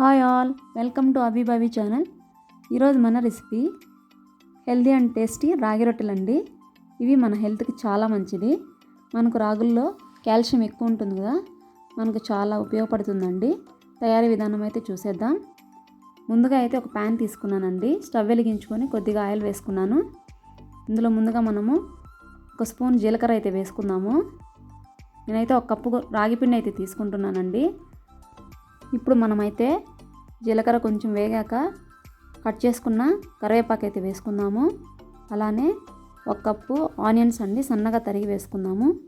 Hi all welcome to అభిభావి channel. ఈరోజు మన రెసిపీ హెల్దీ అండ్ టేస్టీ రాగి రొట్టెలు అండి ఇవి మన హెల్త్కి చాలా మంచిది. మనకు రాగుల్లో కాల్షియం ఎక్కువ ఉంటుంది కదా మనకు చాలా ఉపయోగపడుతుందండి. తయారీ విధానం అయితే చూసేద్దాం. ముందుగా అయితే ఒక ప్యాన్ తీసుకున్నానండి. స్టవ్ వెలిగించుకొని కొద్దిగా ఆయిల్ వేసుకున్నాను. ఇందులో ముందుగా మనము ఒక స్పూన్ జీలకర్ర అయితే వేసుకుందాము. నేనైతే ఒక కప్పు రాగి పిండి అయితే తీసుకుంటున్నానండి. ఇప్పుడు మనమైతే జీలకర్ర కొంచెం వేగాక కట్ చేసుకున్న కరివేపాకు అయితే వేసుకుందాము. అలానే ఒక కప్పు ఆనియన్స్ అండి సన్నగా తరిగి వేసుకుందాము.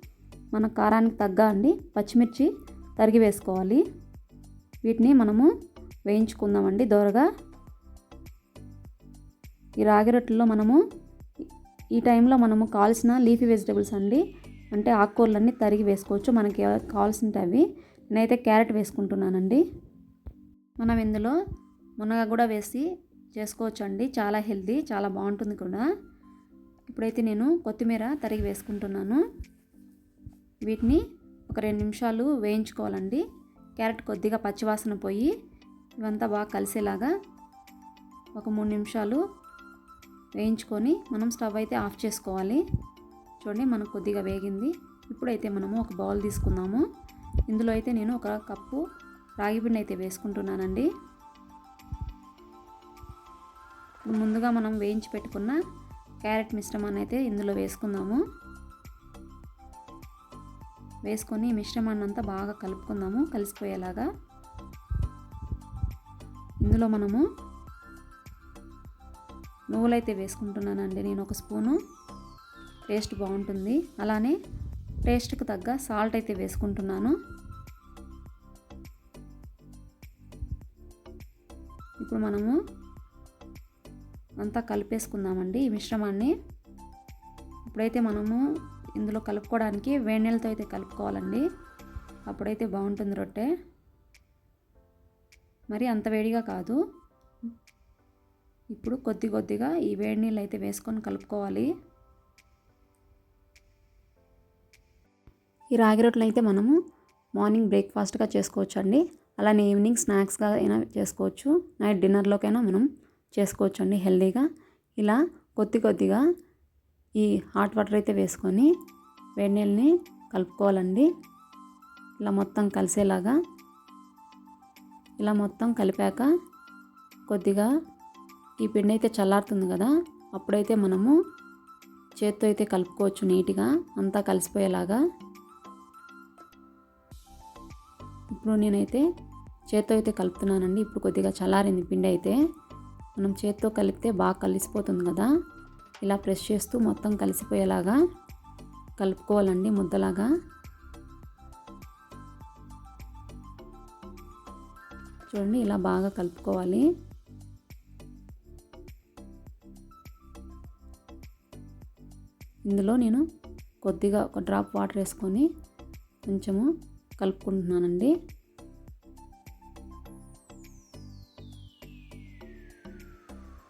మన కారానికి తగ్గ అండి పచ్చిమిర్చి తరిగి వేసుకోవాలి. వీటిని మనము వేయించుకుందామండి దోరగా. ఈ రాగి రొట్టెల్లో మనము ఈ టైంలో మనము కావాల్సిన లీఫీ వెజిటబుల్స్ అండి అంటే ఆకుకూరలన్నీ తరిగి వేసుకోవచ్చు. మనకి కావాల్సినవి నేనైతే క్యారెట్ వేసుకుంటున్నానండి. మనం ఇందులో మునగ కూడా వేసి చేసుకోవచ్చండి. చాలా హెల్తీ చాలా బాగుంటుంది కూడా. ఇప్పుడైతే నేను కొత్తిమీర తరిగి వేసుకుంటున్నాను. వీటిని ఒక రెండు నిమిషాలు వేయించుకోవాలండి. క్యారెట్ కొద్దిగా పచ్చివాసన పోయి ఇవంతా బాగా కలిసేలాగా ఒక మూడు నిమిషాలు వేయించుకొని మనం స్టవ్ అయితే ఆఫ్ చేసుకోవాలి. చూడండి మనకు కొద్దిగా వేగింది. ఇప్పుడైతే మనము ఒక బౌల్ తీసుకుందాము. ఇందులో అయితే నేను ఒక కప్పు రాగి పిండి అయితే వేసుకుంటున్నానండి. ముందుగా మనం వేయించి పెట్టుకున్న క్యారెట్ మిశ్రమాన్ని అయితే ఇందులో వేసుకుందాము. వేసుకొని మిశ్రమాన్ని అంతా బాగా కలుపుకుందాము కలిసిపోయేలాగా. ఇందులో మనము నువ్వులైతే వేసుకుంటున్నానండి. నేను ఒక స్పూను. టేస్ట్ బాగుంటుంది. అలానే టేస్ట్కి తగ్గ సాల్ట్ అయితే వేసుకుంటున్నాను. ఇప్పుడు మనము అంతా కలిపేసుకుందామండి ఈ మిశ్రమాన్ని. ఇప్పుడైతే మనము ఇందులో కలుపుకోవడానికి వేడి నీళ్ళతో అయితే కలుపుకోవాలండి. అప్పుడైతే బాగుంటుంది రొట్టె. మరి అంత వేడిగా కాదు. ఇప్పుడు కొద్ది కొద్దిగా ఈ వేడి నీళ్ళు అయితే వేసుకొని కలుపుకోవాలి. ఈ రాగి రొట్టెలు అయితే మనము మార్నింగ్ బ్రేక్ఫాస్ట్గా చేసుకోవచ్చు అండి అలానే ఈవినింగ్ స్నాక్స్గా అయినా చేసుకోవచ్చు. నైట్ డిన్నర్లోకైనా మనం చేసుకోవచ్చు అండి హెల్దీగా. ఇలా కొద్ది కొద్దిగా ఈ హాట్ వాటర్ అయితే వేసుకొని వేడి నీళ్ళని కలుపుకోవాలండి. ఇలా మొత్తం కలిసేలాగా ఇలా మొత్తం కలిపాక కొద్దిగా ఈ పిండి అయితే చల్లారుతుంది కదా అప్పుడైతే మనము చేత్తో అయితే కలుపుకోవచ్చు నీట్గా. అంతా కలిసిపోయేలాగా ఇప్పుడు నేనైతే చేత్తో అయితే కలుపుతున్నానండి. ఇప్పుడు కొద్దిగా చల్లారింది పిండి అయితే. మనం చేత్తో కలిపితే బాగా కలిసిపోతుంది కదా. ఇలా ప్రెస్ చేస్తూ మొత్తం కలిసిపోయేలాగా కలుపుకోవాలండి ముద్దలాగా. చూడండి ఇలా బాగా కలుపుకోవాలి. ఇందులో నేను కొద్దిగా ఒక డ్రాప్ వాటర్ వేసుకొని కొంచెము కలుపుకుంటున్నానండి.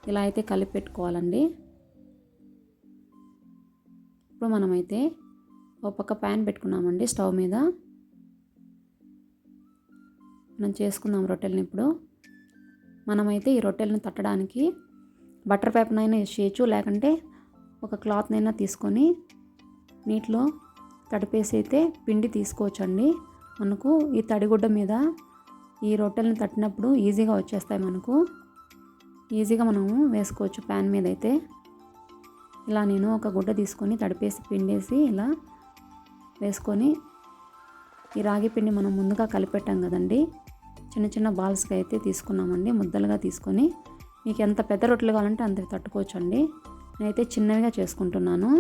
ఇలా అయితే కలిపి పెట్టుకోవాలండి ఇప్పుడు మనమైతే ఒక పక్క ప్యాన్ పెట్టుకున్నామండి స్టవ్ మీద. మనం చేసుకుందాం రొట్టెలను ఇప్పుడు. మనమైతే ఈ రొట్టెలను తట్టడానికి బటర్ పేపర్నైనా యూస్ చేయొచ్చు లేకుంటే ఒక క్లాత్నైనా తీసుకొని నీటిలో తడిపేసి అయితే పిండి తీసుకోవచ్చండి. మనకు ఈ తడిగుడ్డ మీద ఈ రొట్టెలను తట్టినప్పుడు ఈజీగా వచ్చేస్తాయి మనకు. ఈజీగా మనము వేసుకోవచ్చు ప్యాన్ మీద అయితే. ఇలా నేను ఒక గుడ్డ తీసుకొని తడిపేసి పిండేసి ఇలా వేసుకొని ఈ రాగి పిండి మనం ముందుగా కలిపెట్టాం కదండి. చిన్న చిన్న బాల్స్గా అయితే తీసుకున్నామండి ముద్దలుగా తీసుకొని. మీకు ఎంత పెద్ద రొట్టెలు కావాలంటే అంత తట్టుకోవచ్చు అండి నేనైతే చిన్నవిగా చేసుకుంటున్నాను.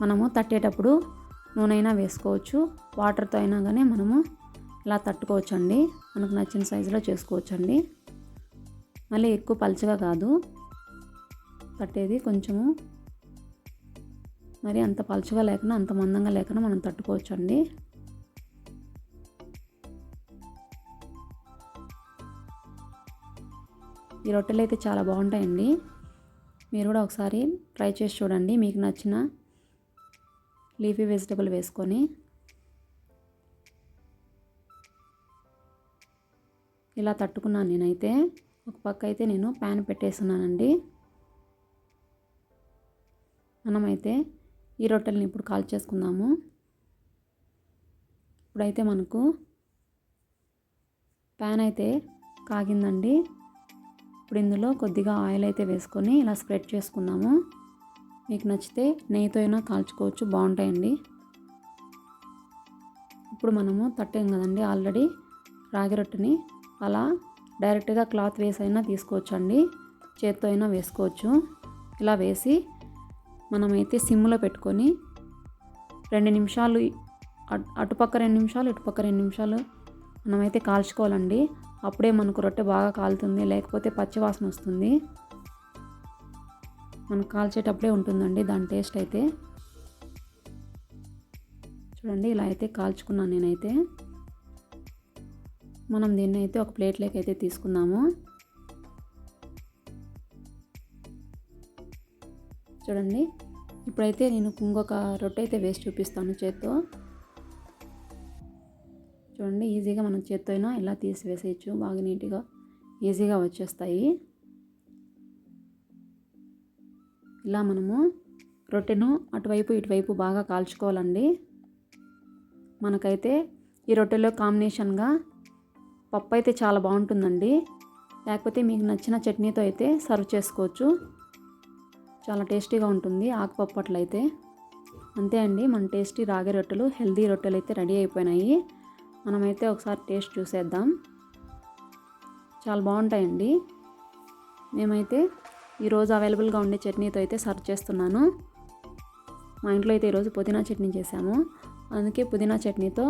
మనము తట్టేటప్పుడు నూనె అయినా వేసుకోవచ్చు. వాటర్తో అయినా కానీ మనము ఇలా తట్టుకోవచ్చు అండి మనకు నచ్చిన సైజులో చేసుకోవచ్చు అండి మళ్ళీ ఎక్కువ పలుచగా కాదు. తట్టేది కొంచెము మరి అంత పలచగా లేకుండా అంత మందంగా లేకుండా మనం తట్టుకోవచ్చు అండి ఈ రొట్టెలు అయితే చాలా బాగుంటాయండి. మీరు కూడా ఒకసారి ట్రై చేసి చూడండి. మీకు నచ్చిన లీఫీ వెజిటబుల్ వేసుకొని ఇలా తట్టుకున్నాను నేనైతే. ఒక పక్క అయితే నేను ప్యాన్ పెట్టేస్తున్నానండి. మనమైతే ఈ రొట్టెల్ని ఇప్పుడు కాల్ చేసుకుందాము ఇప్పుడైతే మనకు ప్యాన్ అయితే కాగిందండి. ఇప్పుడు ఇందులో కొద్దిగా ఆయిల్ అయితే వేసుకొని ఇలా స్ప్రెడ్ చేసుకుందాము. మీకు నచ్చితే నెయ్యితో అయినా కాల్చుకోవచ్చు బాగుంటాయండి. ఇప్పుడు మనము తట్టాం కదండి ఆల్రెడీ రాగి రొట్టెని అలా డైరెక్ట్గా క్లాత్ వేసి అయినా తీసుకోవచ్చు అండి చేత్తో అయినా వేసుకోవచ్చు. ఇలా వేసి మనమైతే సిమ్లో పెట్టుకొని రెండు నిమిషాలు అటుపక్క రెండు నిమిషాలు ఇటుపక్క రెండు నిమిషాలు మనమైతే కాల్చుకోవాలండి. అప్పుడే మనకు రొట్టె బాగా కాలుతుంది లేకపోతే పచ్చివాసన వస్తుంది. మనం కాల్చేటప్పుడే ఉంటుందండి దాని టేస్ట్ అయితే. చూడండి ఇలా అయితే కాల్చుకున్నాను నేనైతే. మనం దీన్ని అయితే ఒక ప్లేట్లోకి అయితే తీసుకుందాము. చూడండి ఇప్పుడైతే నేను ఇంకొక రొట్టె అయితే వేసి చూపిస్తాను చేత్తో. చూడండి ఈజీగా మనం చేత్తో అయినా ఇలా తీసి వేసేయచ్చు బాగా నీట్గా ఈజీగా వచ్చేస్తాయి. ఇలా మనము రొట్టెను అటువైపు ఇటువైపు బాగా కాల్చుకోవాలండి. మనకైతే ఈ రొట్టెలో కాంబినేషన్గా పప్పు అయితే చాలా బాగుంటుందండి. లేకపోతే మీకు నచ్చిన చట్నీతో అయితే సర్వ్ చేసుకోవచ్చు. చాలా టేస్టీగా ఉంటుంది ఆకుపప్పు అట్లయితే. అంతే అండి మన టేస్టీ రాగి రొట్టెలు హెల్దీ రొట్టెలు అయితే రెడీ అయిపోయినాయి. మనమైతే ఒకసారి టేస్ట్ చూసేద్దాం. చాలా బాగుంటాయండి. మేమైతే ఈరోజు అవైలబుల్గా ఉండే చట్నీతో అయితే సర్వ్ చేస్తున్నాను. మా ఇంట్లో అయితే ఈరోజు పుదీనా చట్నీ చేసాము. అందుకే పుదీనా చట్నీతో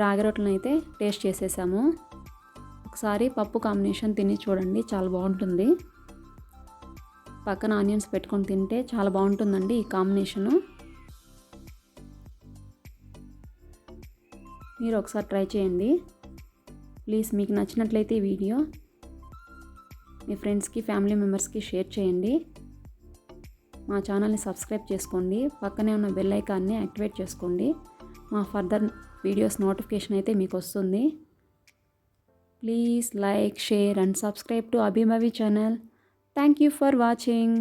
రాగి రొట్టెలను అయితే టేస్ట్ చేసేసాము. ఒకసారి పప్పు కాంబినేషన్ తిని చూడండి చాలా బాగుంటుంది. పక్కన ఆనియన్స్ పెట్టుకొని తింటే చాలా బాగుంటుందండి ఈ కాంబినేషను. మీరు ఒకసారి ట్రై చేయండి. ప్లీజ్ మీకు నచ్చినట్లయితే ఈ వీడియో మీ ఫ్రెండ్స్కి ఫ్యామిలీ మెంబర్స్కి షేర్ చేయండి. మా ఛానల్ని సబ్స్క్రైబ్ చేసుకోండి. పక్కనే ఉన్న బెల్ ఐకాన్ని యాక్టివేట్ చేసుకోండి. మా ఫర్దర్ వీడియోస్ నోటిఫికేషన్ అయితే మీకు వస్తుంది. Please like share and subscribe to అభిమవి channel. Thank you for watching.